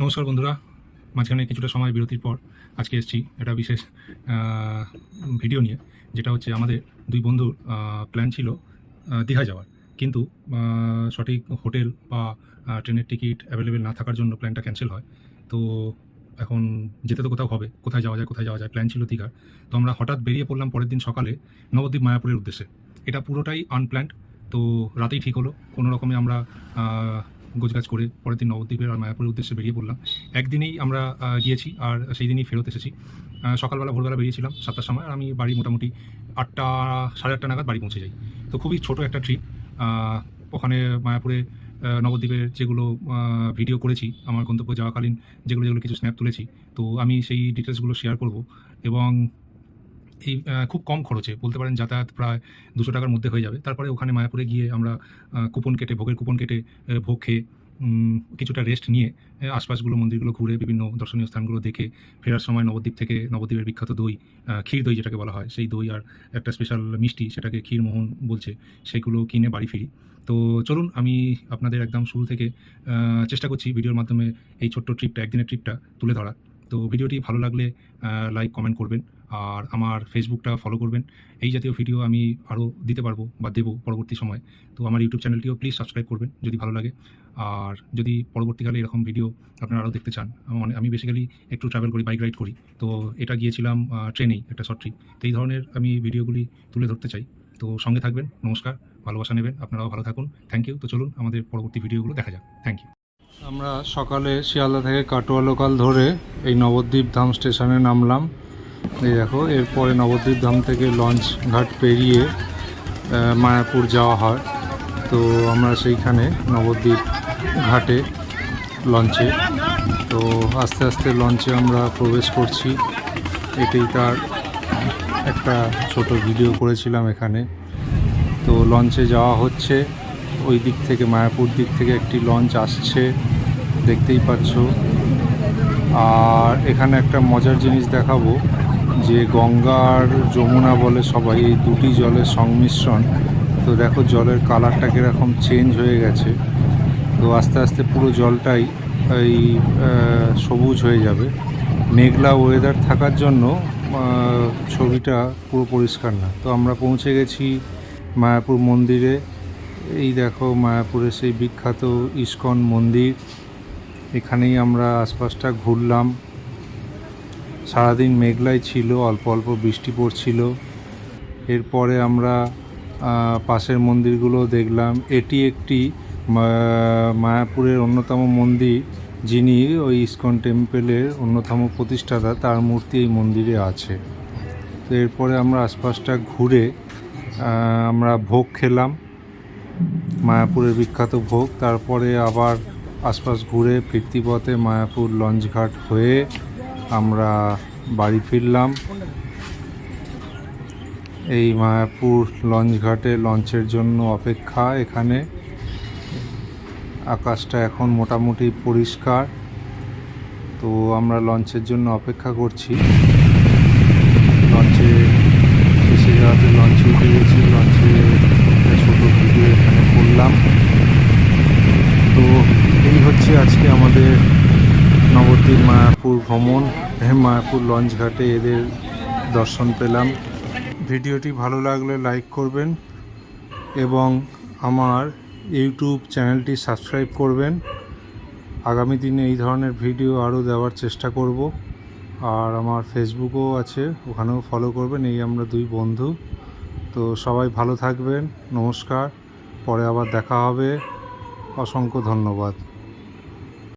নমস্কার বন্ধুরা, মাঝখানে কিছুটা সময় বিরতির পর আজকে এসেছি একটা বিশেষ ভিডিও নিয়ে, যেটা হচ্ছে আমাদের দুই বন্ধুর প্ল্যান ছিল দীঘা যাওয়ার। কিন্তু সঠিক হোটেল বা ট্রেনের টিকিট অ্যাভেলেবেল না থাকার জন্য প্ল্যানটা ক্যান্সেল হয়। তো এখন যেতে তো কোথাও হবে, কোথায় যাওয়া যায়, কোথায় যাওয়া যায় প্ল্যান ছিল দীঘার। তো আমরা হঠাৎ বেরিয়ে পড়লাম পরের দিন সকালে নবদ্বীপ মায়াপুরের উদ্দেশ্যে। এটা পুরোটাই আনপ্ল্যান্ড তো রাতেই ঠিক হলো। কোনো রকমে আমরা আহ, গোছগাছ করে পরের দিন নবদ্বীপের আর মায়াপুরের উদ্দেশ্যে বেরিয়ে পড়লাম। একদিনেই আমরা গিয়েছি আর সেই দিনই ফেরত এসেছি। সকালবেলা ভোরবেলা বেরিয়েছিলাম সাতটার সময় আর আমি বাড়ি মোটামুটি আটটা সাড়ে আটটা নাগাদ বাড়ি পৌঁছে যাই। তো খুবই ছোট একটা ট্রিপ ওখানে মায়াপুরে নবদ্বীপের যেগুলো ভিডিও করেছি আমার গন্তব্য যাওয়াকালীন যেগুলো যেগুলো কিছু স্ন্যাপ তুলেছি তো আমি সেই ডিটেলসগুলো শেয়ার করব। এবং এই খুব কম খরচে, বলতে পারেন যাতায়াত প্রায় দুশো টাকার মধ্যে হয়ে যাবে। তারপরে ওখানে মায়াপুরে গিয়ে আমরা কুপন কেটে, ভোগের কুপন কেটে ভোগ খেয়ে কিছুটা রেস্ট নিয়ে আশপাশগুলো, মন্দিরগুলো ঘুরে বিভিন্ন দর্শনীয় স্থানগুলো দেখে, ফেরার সময় নবদ্বীপ থেকে নবদ্বীপের বিখ্যাত দই ক্ষীর দই যেটাকে বলা হয়, সেই দই আর একটা স্পেশাল মিষ্টি সেটাকে ক্ষীরমোহন বলছে, সেগুলো কিনে বাড়ি ফিরি। তো চলুন, আমি আপনাদের একদম শুরু থেকে চেষ্টা করছি ভিডিওর মাধ্যমে এই ছোট্ট ট্রিপটা একদিনের ট্রিপটা তুলে ধরা তো ভিডিওটি ভালো লাগলে লাইক কমেন্ট করবেন। আর আমার ফেসবুকটা ফলো করবেন। এই জাতীয় ভিডিও আমি আরও দিতে পারব বা দেবো পরবর্তী সময়। তো আমার ইউটিউব চ্যানেলটিও প্লিজ সাবস্ক্রাইব করবেন যদি ভালো লাগে। আর যদি পরবর্তীকালে এরকম ভিডিও আপনারা আরও দেখতে চান, আমি- আমি বেসিক্যালি একটু ট্রাভেল করি বাইক রাইড করি। তো এটা গিয়েছিলাম ট্রেনেই একটা শর্ট ট্রিপ তো এই ধরনের আমি ভিডিওগুলি তুলে ধরতে চাই। তো সঙ্গে থাকবেন, নমস্কার, ভালোবাসা নেবেন, আপনারাও ভালো থাকুন থ্যাংক ইউ তো চলুন, আমাদের পরবর্তী ভিডিওগুলো দেখা যাক। থ্যাংক ইউ আমরা সকালে শিয়ালদা থেকে কাটোয়া লোকাল ধরে এই নবদ্বীপ ধাম স্টেশনে নামলাম। এই দেখো, এরপরে নবদ্বীপ ধাম থেকে লঞ্চ ঘাট পেরিয়ে মায়াপুর যাওয়া হয়। তো আমরা সেইখানে নবদ্বীপ ঘাটে লঞ্চে, তো আস্তে আস্তে লঞ্চে আমরা প্রবেশ করছি। এটাই তার একটা ছোট ভিডিও করেছিলাম এখানে। তো লঞ্চে যাওয়া হচ্ছে। ওই দিক থেকে, মায়াপুর দিক থেকে একটি লঞ্চ আসছে। দেখতেই পাচ্ছ। আর এখানে একটা মজার জিনিস দেখাবো, যে গঙ্গা আর যমুনা বলে সবাই, এই দুটি জলের সংমিশ্রণ, তো দেখো জলের কালারটা কীরকম চেঞ্জ হয়ে গেছে। তো আস্তে আস্তে পুরো জলটাই এই সবুজ হয়ে যাবে। মেঘলা ওয়েদার থাকার জন্য ছবিটা পুরো পরিষ্কার না। তো আমরা পৌঁছে গেছি মায়াপুর মন্দিরে। এই দেখো মায়াপুরের সেই বিখ্যাত ইস্কন মন্দির। এখানেই আমরা আশপাশটা ঘুরলাম। সারাদিন মেঘলাই ছিল, অল্প অল্প বৃষ্টি পড়ছিল। এরপরে আমরা পাশের মন্দিরগুলো দেখলাম। এটি একটি মায়াপুরের অন্যতম মন্দির, যিনি ওই ইস্কন টেম্পেলের অন্যতম প্রতিষ্ঠাতা। তার মূর্তি এই মন্দিরে আছে। তো এরপরে আমরা আশপাশটা ঘুরে আমরা ভোগ খেলাম। মায়াপুরের বিখ্যাত ভোগ। তারপরে আবার আশপাশ ঘুরে ফিরতি পথে মায়াপুর লঞ্চঘাট হয়ে আমরা বাড়ি ফিরলাম। এই মায়াপুর লঞ্চঘাটে লঞ্চের জন্য অপেক্ষা এখানে। আকাশটা এখন মোটামুটি পরিষ্কার। তো আমরা লঞ্চের জন্য অপেক্ষা করছি। হচ্ছে আজকে আমাদের নবদ্বীপ মায়াপুর ভ্রমণ হ্যাঁ, মায়াপুর লঞ্চ ঘাটে এদের দর্শন পেলাম। ভিডিওটি ভালো লাগলে লাইক করবেন এবং আমার ইউটিউব চ্যানেলটি সাবস্ক্রাইব করবেন। আগামী দিনে এই ধরনের ভিডিও আরও দেওয়ার চেষ্টা করব। আর আমার ফেসবুকও আছে ওখানেও ফলো করবেন এই আমরা দুই বন্ধু। তো সবাই ভালো থাকবেন নমস্কার পরে আবার দেখা হবে। অসংখ্য ধন্যবাদ।